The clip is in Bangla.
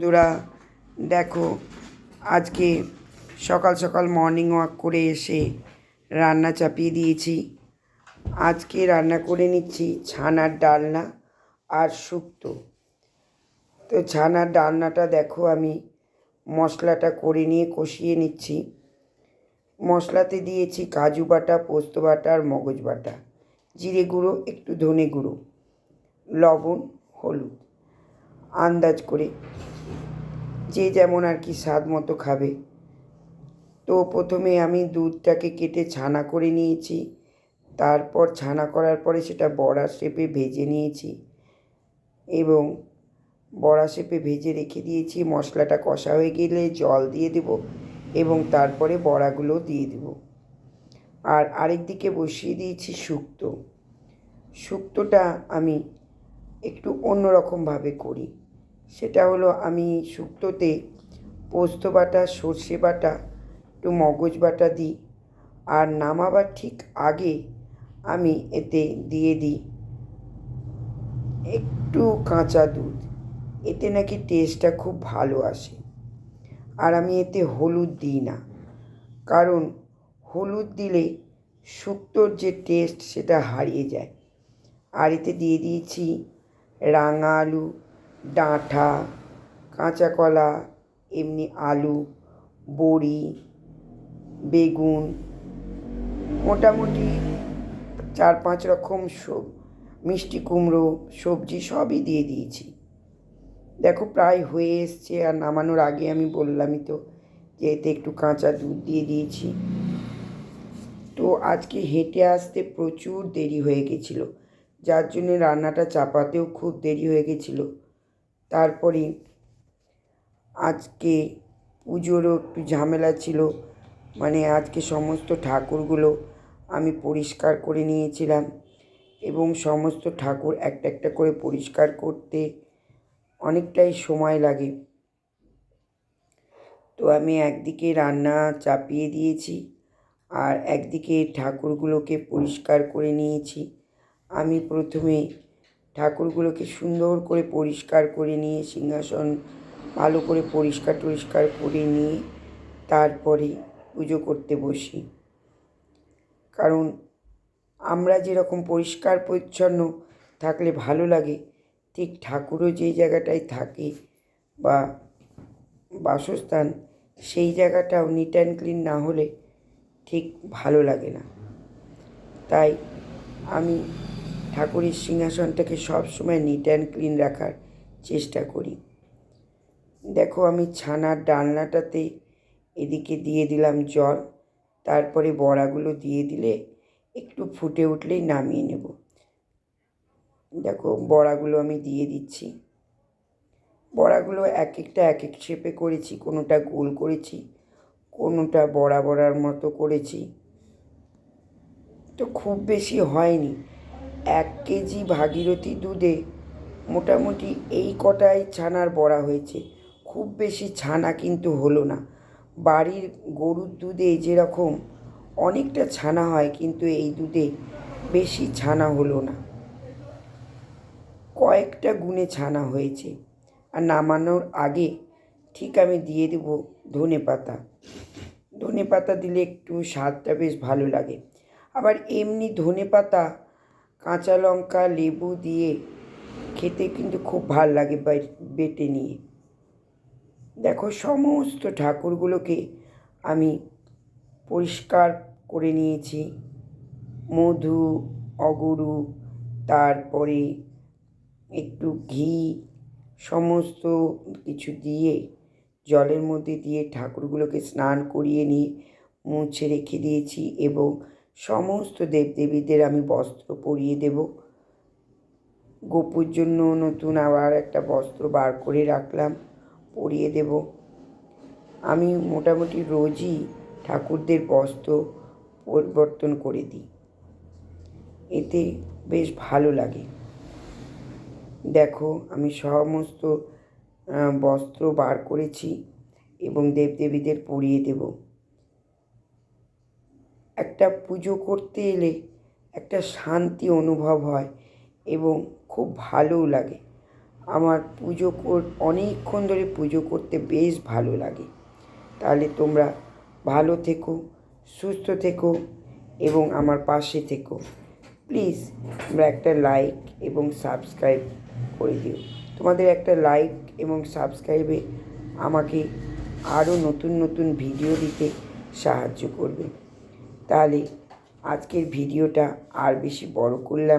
বন্ধুরা, দেখো, আজকে সকাল সকাল মর্নিং ওয়াক করে এসে রান্না চাপিয়ে দিয়েছি। আজকে রান্না করে নিচ্ছি ছানার ডালনা আর শুক্তো। তো ছানার ডালনাটা দেখো, আমি মশলাটা করে নিয়ে কষিয়ে নিচ্ছি। মশলাতে দিয়েছি কাজু বাটা, পোস্ত বাটা আর মগজ বাটা। জিরে গুঁড়ো, একটু ধনে গুঁড়ো, লবণ, হলুদ। আন্দাজ করে। যে যেমন আর কি স্বাদ মতো খাবে। তো প্রথমে আমি দুধটাকে কেটে ছানা করে নিয়েছি। তারপর ছানা করার পরে সেটা বড়া শেপে ভেজে নিয়েছি এবং বড়া শেপে ভেজে রেখে দিয়েছি। মশলাটা কষা হয়ে গেলে জল দিয়ে দেব এবং তারপরে বড়াগুলো দিয়ে দেব। আর আরেক দিকে বসিয়ে দিয়েছি শুক্তো। শুক্তোটা আমি একটু অন্যরকমভাবে করি। সেটা হলো আমি শুক্তোতে পোস্ত বাটা, সর্ষে বাটা, একটু মগজ বাটা দিই। আর নামাবার ঠিক আগে আমি এতে দিয়ে দিই একটু কাঁচা দুধ। এতে নাকি টেস্টটা খুব ভালো আসে। আর আমি এতে হলুদ দিই না। কারণ হলুদ দিলে শুক্তোর যে টেস্ট সেটা হারিয়ে যায়। আর এতে দিয়ে দিয়েছি রাঙা আলু ডাঁটা কাঁচা কলা, এমনি আলু, বড়ি, বেগুন, মোটামুটি চার পাঁচ রকম সব, মিষ্টি কুমড়ো, সবজি সবই দিয়ে দিয়েছি। দেখো প্রায় হয়ে এসছে আর নামানোর আগে আমি বললামই তো যে এতে একটু কাঁচা দুধ দিয়ে দিয়েছি। তো আজকে হেঁটে আসতে প্রচুর দেরি হয়ে গেছিল, যার জন্য রান্নাটা চাপাতেও খুব দেরি হয়ে গেছিল। তারপরে আজকে পুজোরও একটু ঝামেলা ছিল। মানে আজকে সমস্ত ঠাকুরগুলো আমি পরিষ্কার করে নিয়েছিলাম এবং সমস্ত ঠাকুর একটা একটা করে পরিষ্কার করতে অনেকটাই সময় লাগে। তো আমি একদিকে রান্না চাপিয়ে দিয়েছি আর একদিকে ঠাকুরগুলোকে পরিষ্কার করে নিয়েছি। আমি প্রথমে ঠাকুরগুলোকে সুন্দর করে পরিষ্কার করে নিয়ে, সিংহাসন ভালো করে পরিষ্কার টরিষ্কার করে নিয়ে তারপরে পুজো করতে বসি। কারণ আমরা যেরকম পরিষ্কার, পরিচ্ছন্ন থাকলে ভালো লাগে, ঠিক ঠাকুরও যেই জায়গাটায় থাকে বা বাসস্থান, সেই জায়গাটাও নিট অ্যান্ড ক্লিন না হলে ঠিক ভালো লাগে না। তাই আমি ঠাকুরের সিংহাসনটাকে সবসময় নিট অ্যান্ড ক্লিন রাখার চেষ্টা করি। দেখো আমি ছানার ডালনাটাতে এদিকে দিয়ে দিলাম জল, তারপরে বড়াগুলো দিয়ে দিলে একটু ফুটে উঠলেই নামিয়ে নেব। দেখো বড়াগুলো আমি দিয়ে দিচ্ছি। বড়াগুলো এক একটা এক এক শেপে করেছি, কোনোটা গোল করেছি, কোনোটা বড়া বড়ার মতো করেছি। তো খুব বেশি হয়নি। এক কেজি ভাগীরথী দুধে মোটামুটি এই কটাই ছানার বড়া হয়েছে। খুব বেশি ছানা কিন্তু হলো না। বাড়ির গরুর দুধে যেরকম অনেকটা ছানা হয়, কিন্তু এই দুধে বেশি ছানা হলো না। কয়েকটা গুণে ছানা হয়েছে। আর নামানোর আগে ঠিক আমি দিয়ে দেব ধনে পাতা। ধনে পাতা দিলে একটু স্বাদটা বেশ ভালো লাগে। আবার এমনি ধনে পাতা কাঁচা লঙ্কা, লেবু দিয়ে খেতে কিন্তু খুব ভালো লাগে বেটে নিয়ে। দেখো, সমস্ত ঠাকুরগুলোকে আমি পরিষ্কার করে নিয়েছি। মধু, অগুরু, তারপরে একটু ঘি, সমস্ত কিছু দিয়ে জলের মধ্যে দিয়ে ঠাকুরগুলোকে স্নান করিয়ে নিয়ে মুছে রেখে দিয়েছি এবং সমস্ত দেবদেবীদের আমি বস্ত্র পরিয়ে দেব। গোপুর জন্য নতুন আবার একটা বস্ত্র বার করে রাখলাম, পরিয়ে দেব। আমি মোটামুটি রোজই ঠাকুরদের বস্ত্র পরিবর্তন করে দিই। এতে বেশ ভালো লাগে। দেখো, আমি সমস্ত বস্ত্র বার করেছি এবং দেবদেবীদের পরিয়ে দেব। একটা পুজো করতে এলে একটা শান্তি অনুভব হয় এবং খুব ভালোও লাগে। আমার পুজো কর, অনেকক্ষণ ধরে পুজো করতে বেশ ভালো লাগে। তাহলে তোমরা ভালো থেকো, সুস্থ থেকো এবং আমার পাশে থেকো। প্লিজ তোমরা একটা লাইক এবং সাবস্ক্রাইব করে দিও। তোমাদের একটা লাইক এবং সাবস্ক্রাইবে আমাকে আরও নতুন নতুন ভিডিও দিতে সাহায্য করবে। তাহলে আজকের ভিডিওটা আর বেশি বড় করলাম